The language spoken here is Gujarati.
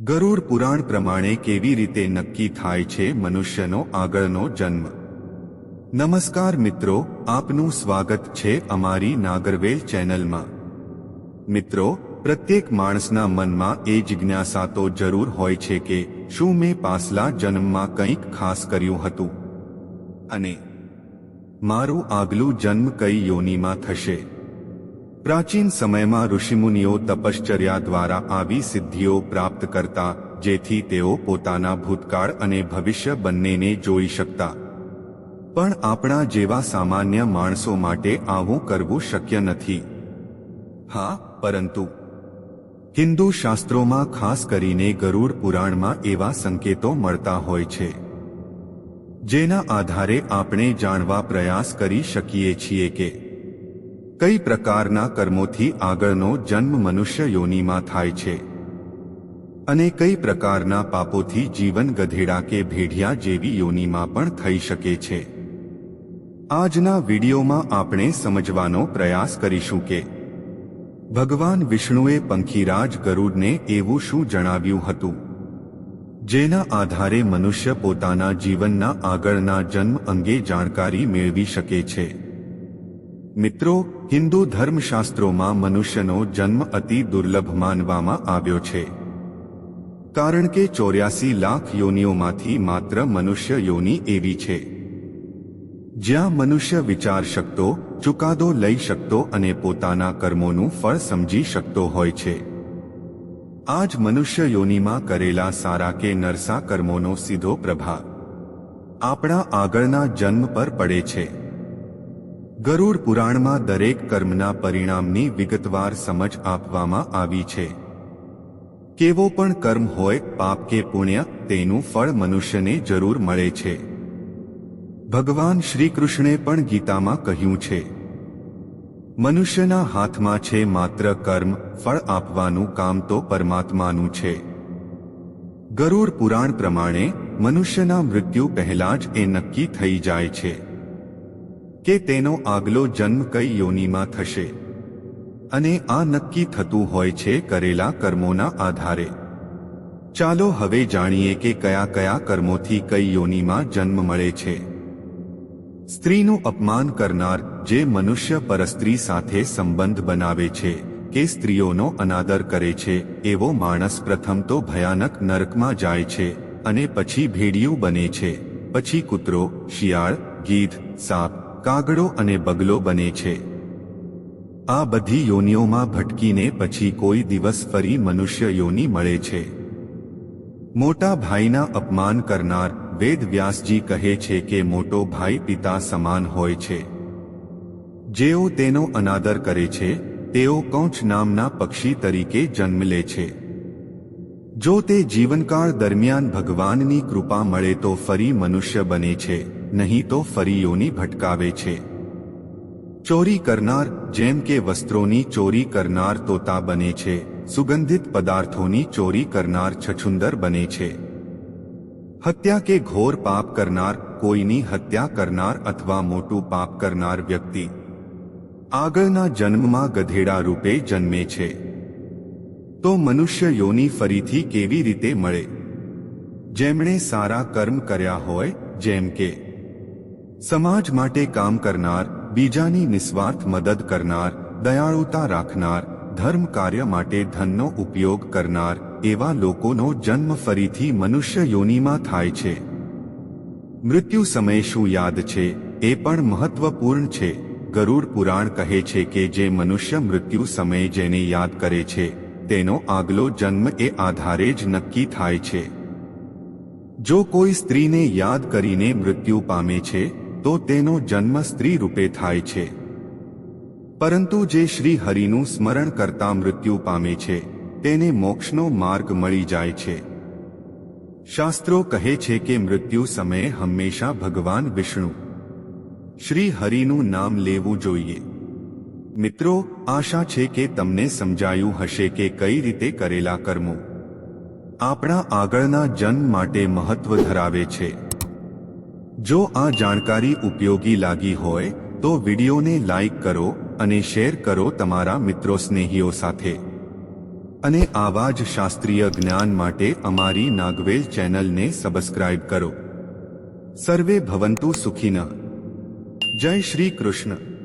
ગરુડ પુરાણ પ્રમાણે કેવી રીતે નક્કી થાય છે મનુષ્યનો આગળનો જન્મ? નમસ્કાર મિત્રો, આપનું સ્વાગત છે અમારી નાગરવેલ ચેનલમાં. મિત્રો, પ્રત્યેક માણસના મનમાં એ જિજ્ઞાસા તો જરૂર હોય છે કે શું મેં પાછલા જન્મમાં કંઈક ખાસ કર્યું હતું? અને મારું આગલું જન્મ કઈ યોનિમાં થશે? પ્રાચીન સમયમાં ઋષિમુનિઓ તપશ્ચર્યા દ્વારા આવી સિદ્ધિઓ પ્રાપ્ત કરતા, જેથી તેઓ પોતાના ભૂતકાળ અને ભવિષ્ય બંનેને જોઈ શકતા. પણ આપણા જેવા સામાન્ય માણસો માટે આવું કરવું શક્ય નથી. હા, પરંતુ હિન્દુ શાસ્ત્રોમાં ખાસ કરીને ગરુડ પુરાણમાં એવા સંકેતો મળતા હોય છે. જેના આધારે આપણે જાણવા પ્રયાસ કરી શકીએ છીએ કે કઈ પ્રકારના કર્મોથી આગળનો જન્મ મનુષ્ય યોનિમાં થાય છે? અને કઈ પ્રકારના પાપોથી જીવન ગધેડા કે ભેઢિયા જેવી યોનિમાં પણ થઈ શકે છે? આજના વિડીયોમાં આપણે સમજવાનો પ્રયાસ કરીશું કે ભગવાન વિષ્ણુએ પંખીરાજ ગરુડને એવું શું જણાવ્યું હતું? જેના આધારે મનુષ્ય પોતાના જીવનના આગળના જન્મ અંગે જાણકારી મેળવી શકે છે. મિત્રો, હિન્દુ ધર્મશાસ્ત્રોમાં મનુષ્યનો જન્મ અતિ દુર્લભ માનવામાં આવ્યો છે. કારણ કે ચોર્યાસી લાખ યોનિઓમાંથી માત્ર મનુષ્ય યોનિ એવી છે. જ્યાં મનુષ્ય વિચાર શકતો, ચુકાદો લઈ શકતો અને પોતાના કર્મોનું ફળ સમજી શકતો હોય છે. આજ મનુષ્ય યોનિમાં કરેલા સારા કે નરસા કર્મોનો સીધો પ્રભાવ આપણા આગળના જન્મ પર પડે છે. ગરુડ પુરાણમાં દરેક કર્મના પરિણામની વિગતવાર સમજ આપવામાં આવી છે. કેવો પણ કર્મ હોય, પાપ કે પુણ્ય, તેનું ફળ મનુષ્યને જરૂર મળે છે. ભગવાન શ્રી કૃષ્ણે પણ ગીતામાં કહ્યું છે. મનુષ્યના હાથમાં છે માત્ર કર્મ, ફળ આપવાનું કામ તો પરમાત્માનું છે. ગરુડ પુરાણ પ્રમાણે, મનુષ્યના મૃત્યુ પહેલા જ એ નક્કી થઈ જાય છે. કે તેનો આગલો જન્મ કઈ યોનિમાં થશે? અને આ નક્કી થતું હોય છે કરેલા કર્મોના આધારે. ચાલો હવે જાણીએ કે કયા કયા કર્મોથી કઈ યોનિમાં જન્મ મળે છે. સ્ત્રીનું અપમાન કરનાર જે મનુષ્ય પરસ્ત્રી સાથે સંબંધ બનાવે છે, કે સ્ત્રીઓનો અનાદર કરે છે, એવો માણસ પ્રથમ તો ભયાનક નરકમાં જાય છે, અને પછી ભેડિયું બને છે, પછી કૂતરો, શિયાળ, ગીધ, સાપ કાગડો અને બગલો બને છે. આ બધી યોનિઓમાં ભટકીને પછી કોઈ દિવસ ફરી મનુષ્ય યોની મળે છે. મોટા ભાઈના અપમાન કરનાર વેદ વ્યાસજી કહે છે કે મોટો ભાઈ પિતા સમાન હોય છે. જેઓ તેનો અનાદર કરે છે, તેઓ કૌંચ નામના પક્ષી તરીકે જન્મ લે છે. જો તે જીવનકાળ દરમિયાન ભગવાનની કૃપા મળે તો ફરી મનુષ્ય બને છે. નહીં તો ફરી યોની ભટકાવે છે ચોરી કરનાર જેમ કે વસ્ત્રોની ચોરી કરનાર તોતા બને છે સુગંધિત પદાર્થોની ચોરી કરનાર છછુંદર બને છે હત્યા કે ઘોર પાપ કરનાર કોઈની હત્યા કરનાર અથવા મોટું પાપ કરનાર વ્યક્તિ આગળના જન્મમાં ગધેડા રૂપે જન્મે છે તો મનુષ્ય યોની ફરીથી કેવી રીતે મળે જેમણે સારા કર્મ કર્યા હોય જેમ કે સમાજ માટે કામ કરનાર, બીજાની નિસ્વાર્થ મદદ કરનાર, દયાળુતા રાખનાર, ધર્મ કાર્ય માટે ધનનો ઉપયોગ કરનાર એવા લોકોનો જન્મ ફરીથી મનુષ્ય યોનિમાં થાય છે. મૃત્યુ સમય શું યાદ છે? એ પણ મહત્વપૂર્ણ છે. ગરુડ પુરાણ કહે છે કે જે મનુષ્ય મૃત્યુ સમયે જેને યાદ કરે છે, તેનો આગલો જન્મ એ આધારે જ નક્કી થાય છે. જો કોઈ સ્ત્રીને યાદ કરીને મૃત્યુ પામે છે તો તેનો જન્મ સ્ત્રી રૂપે થાય છે. પરંતુ જે શ્રી હરિનું સ્મરણ કરતા મૃત્યુ પામે છે, તેને મોક્ષનો માર્ગ મળી જાય છે. શાસ્ત્રો કહે છે કે મૃત્યુ સમયે હંમેશા ભગવાન વિષ્ણુ. શ્રી હરિનું નામ લેવું જોઈએ. મિત્રો, આશા છે કે તમને સમજાયું હશે કે કઈ રીતે કરેલા કર્મો આપણા આગળના જન્મ માટે મહત્વ ધરાવે છે. જો આ જાણકારી ઉપયોગી લાગી હોય, તો વિડીયોને લાઈક કરો અને શેર કરો તમારા મિત્રો સ્નેહીઓ સાથે. અને આવા જ શાસ્ત્રીય જ્ઞાન માટે અમારી નાગવેલ ચેનલને સબસ્ક્રાઇબ કરો. સર્વે ભવંતુ સુખીન. જય શ્રી કૃષ્ણ.